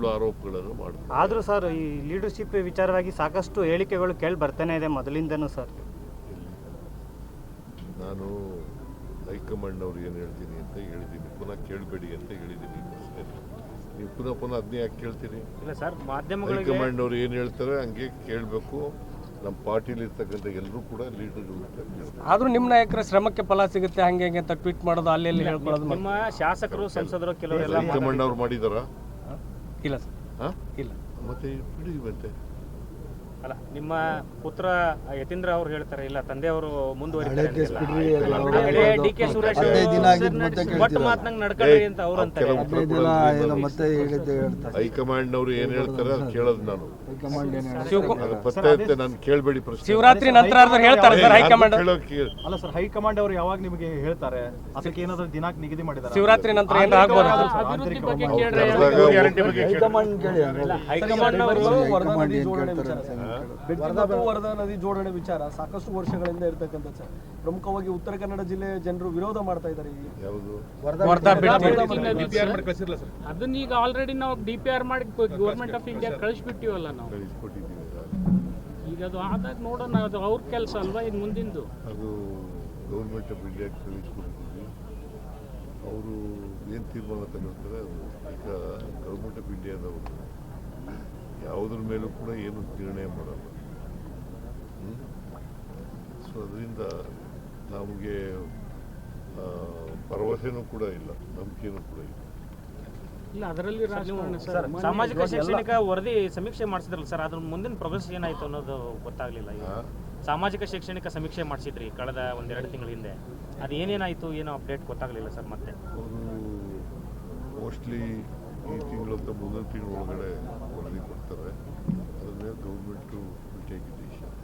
ಸುಳ್ಳು ಆರೋಪಗಳನ್ನು ಮಾಡ್ತಾರೆ. ಆದರೂ ಸರ್ ಈ ಲೀಡರ್ಶಿಪ್ ವಿಚಾರವಾಗಿ ಸಾಕಷ್ಟು ಹೇಳಿಕೆಗಳು ಕೇಳಿ ಬರ್ತಾನೆ ಇದೆ ಮೊದಲಿಂದನೂ ಸರ್. ನಾನು ಹೈಕಮಾಂಡ್ ಅವ್ರು ಏನು ಹೇಳ್ತೀನಿ ಅಂತ ಹೇಳಿದ್ದೀನಿ. ಪುನಃ ಕೇಳಬೇಡಿ ಅಂತ ಹೇಳಿದ್ದೀನಿ. ನೀವು ಪುನಃ ಪುನಃ ಅದನ್ನೇ ಯಾಕೆ ಕೇಳ್ತೀರಿ? ಇಲ್ಲ ಸರ್ ಮಾಧ್ಯಮಗಳು ಹೈಕಮಾಂಡ್ ಅವ್ರು ಏನು ಹೇಳ್ತಾರೆ ಹಂಗೆ ಕೇಳಬೇಕು. ನಮ್ಮ ಪಾರ್ಟಿಲಿ ಇರ್ತಕ್ಕಂಥ ಎಲ್ಲರೂ ಕೂಡ ಲೀಡರ್ ಆದರೂ ನಿಮ್ಮ ನಾಯಕರ ಶ್ರಮಕ್ಕೆ ಫಲ ಸಿಗುತ್ತೆ ಹಂಗೆ ಹಂಗೆ ಅಂತ ಟ್ವೀಟ್ ಮಾಡೋದು ಅಲ್ಲಿ ಹೇಳ್ಕೊಳ್ಳೋದು ನಿಮ್ಮ ಶಾಸಕರು ಸಂಸದರು ಕೆಲವರೆಲ್ಲ ಹೈಕಮಾಂಡ್ ಅವ್ರು ಮಾಡಿದಾರಾ? ಇಲ್ಲ ಸರ್. ಹಾಂ? ಇಲ್ಲ. ಮತ್ತೆ ಬಿಡಿ ಮತ್ತೆ? ಅಲ್ಲ ನಿಮ್ಮ ಪುತ್ರ ಯತೀಂದ್ರ ಅವ್ರು ಹೇಳ್ತಾರೆ ಇಲ್ಲ ತಂದೆಯವರು ಅಂತ ಹೈಕಮಾಂಡ್ ಅವ್ರು ಏನ್ ಹೇಳ್ತಾರೆ. ಅದು ಕೇಳೋದು ನಾನು. ಪತ್ತೆ ಇರುತ್ತೆ ನಾನು ಕೇಳಬೇಡಿ ಪ್ರಶ್ನೆ. ಶಿವರಾತ್ರಿ ನಂತರ ಹೇಳ್ತಾರೆ ಸರ್ ಹೈಕಮಾಂಡ್ ಅಲ್ಲ ಸರ್ ಹೈಕಮಾಂಡ್ ಅವರು ಯಾವಾಗ ನಿಮಗೆ ಹೇಳ್ತಾರೆ? ಅದಕ್ಕೆ ಏನಾದ್ರೂ ದಿನಾಂಕ ನಿಗದಿ ಮಾಡಿದ್ದಾರೆ ಶಿವರಾತ್ರಿ ನಂತರ ಏನಾರ ಆಗ್ಬೋದು? ಹೈಕಮಾಂಡ್ ಅವರು ವರದಾ ನದಿ ಜೋಡಣೆ ವಿಚಾರ ಸಾಕಷ್ಟು ವರ್ಷಗಳಿಂದ ಇರ್ತಕ್ಕಂಥ ಸರ್ ಪ್ರಮುಖವಾಗಿ ಉತ್ತರ ಕನ್ನಡ ಜಿಲ್ಲೆಯ ಜನರು ವಿರೋಧ ಮಾಡ್ತಾ ಇದ್ದಾರೆ ಅದನ್ನ ಈಗ ಆಲ್ರೆಡಿ ನಾವು ಡಿ ಪಿ ಆರ್ ಮಾಡಿ ಗೌರ್ಮೆಂಟ್ ಆಫ್ ಇಂಡಿಯಾ ಕಳಿಸ್ಬಿಟ್ಟಿವಲ್ಲ ನಾವು. ಈಗ ಅದು ಆದಾಗ ನೋಡೋಣ ಅದು ಅವ್ರ ಕೆಲಸ ಅಲ್ವಾ ಇನ್ನು ಮುಂದಿಂದು? ಅದು ಗೌರ್ಮೆಂಟ್ ಆಫ್ ಇಂಡಿಯಾ ಕಳಿಸ್ಕೊಡ್ತೀವಿ ಅವರು ಏನು ತೀರ್ಮಾನ ತಗೊಳ್ತಾರೆ ಅದು ಈಗ ಗೌರ್ಮೆಂಟ್ ಆಫ್ ಇಂಡಿಯಾದವರು ಯಾವುದ್ರ ಮೇಲೂ ಕೂಡ ಏನು ನಿರ್ಣಯ ಮಾಡಲ್ಲ. ಸೊ ಅದರಿಂದ ನಮಗೆ ಆ, ಭರವಸೆನೂ ಕೂಡ ಇಲ್ಲ ನಂಬಿಕೆನೂ ಕೂಡ ಇಲ್ಲ. ಇಲ್ಲ ಅದರಲ್ಲಿ ಸಾಮಾಜಿಕ ಶೈಕ್ಷಣಿಕ ವರದಿ ಸಮೀಕ್ಷೆ ಮಾಡಿಸಿದ್ರಲ್ಲ ಸರ್ ಅದ್ರ ಮುಂದಿನ ಪ್ರೋಗ್ರೆಸ್ ಏನಾಯ್ತು ಅನ್ನೋದು ಗೊತ್ತಾಗ್ಲಿಲ್ಲ ಸಾಮಾಜಿಕ ಶೈಕ್ಷಣಿಕ ಸಮೀಕ್ಷೆ ಮಾಡಿಸಿದ್ರಿ ಕಳೆದ ಒಂದೆರಡು ತಿಂಗಳ ಹಿಂದೆ. ಅದು ಏನೇನಾಯ್ತು ಏನೋ ಅಪ್ಡೇಟ್ ಗೊತ್ತಾಗ್ಲಿಲ್ಲ ಸರ್ ಮತ್ತೆ? ಮೋಸ್ಟ್ಲಿ ಈ ತಿಂಗಳು ಅಂತ ಮುಂದಿನ ತಿಂಗಳು ಒಳಗಡೆ ವರದಿ ಕೊಡ್ತಾರೆ. ಅದ್ರ ಮೇಲೆ ಗೌರ್ಮೆಂಟು ಟೇಕ್ ಡಿಸಿಷನ್